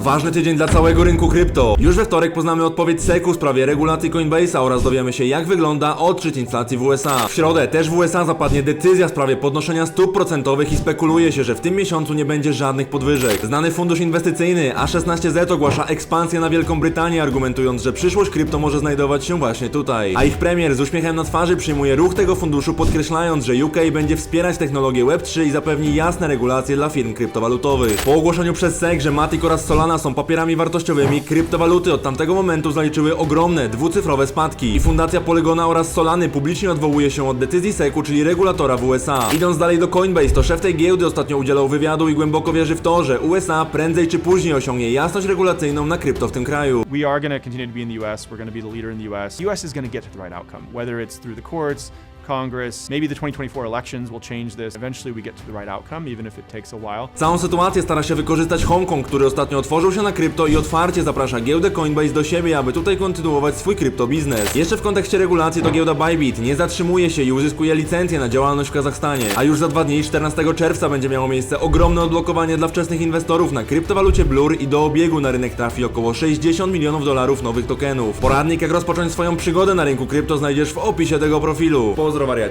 Ważny tydzień dla całego rynku krypto. Już we wtorek poznamy odpowiedź SEC w sprawie regulacji Coinbase'a oraz dowiemy się jak wygląda odczyt inflacji w USA. W środę też w USA zapadnie decyzja w sprawie podnoszenia stóp procentowych i spekuluje się, że w tym miesiącu nie będzie żadnych podwyżek. Znany fundusz inwestycyjny A16Z ogłasza ekspansję na Wielką Brytanię, argumentując, że przyszłość krypto może znajdować się właśnie tutaj. A ich premier z uśmiechem na twarzy przyjmuje ruch tego funduszu, podkreślając, że UK będzie wspierać technologię Web3 i zapewni jasne regulacje dla firm kryptowalutowych. Po ogłoszeniu przez SEC, że Matic oraz Solana są papierami wartościowymi, kryptowaluty od tamtego momentu zaliczyły ogromne, dwucyfrowe spadki. I fundacja Polygona oraz Solany publicznie odwołuje się od decyzji SEC-u, czyli regulatora w USA. Idąc dalej do Coinbase, to szef tej giełdy ostatnio udzielał wywiadu i głęboko wierzy w to, że USA prędzej czy później osiągnie jasność regulacyjną na krypto w tym kraju. We are going to continue to be in the US. We're going to be the leader in the US. The US is going to get to the right outcome, whether it's through the courts, Congress, maybe the 2024 elections will change this. Eventually, we get to the right outcome, even if it takes a while. Całą sytuację stara się wykorzystać Hongkong, który ostatnio otworzył się na krypto i otwarcie zaprasza giełdę Coinbase do siebie, aby tutaj kontynuować swój krypto biznes. Jeszcze w kontekście regulacji to giełda Bybit nie zatrzymuje się i uzyskuje licencję na działalność w Kazachstanie. A już za dwa dni, 14 czerwca będzie miało miejsce ogromne odblokowanie dla wczesnych inwestorów na kryptowalucie Blur i do obiegu na rynek trafi około 60 milionów dolarów nowych tokenów. Poradnik jak rozpocząć swoją przygodę na rynku krypto znajdziesz w opisie tego profilu. Pozdro trovare a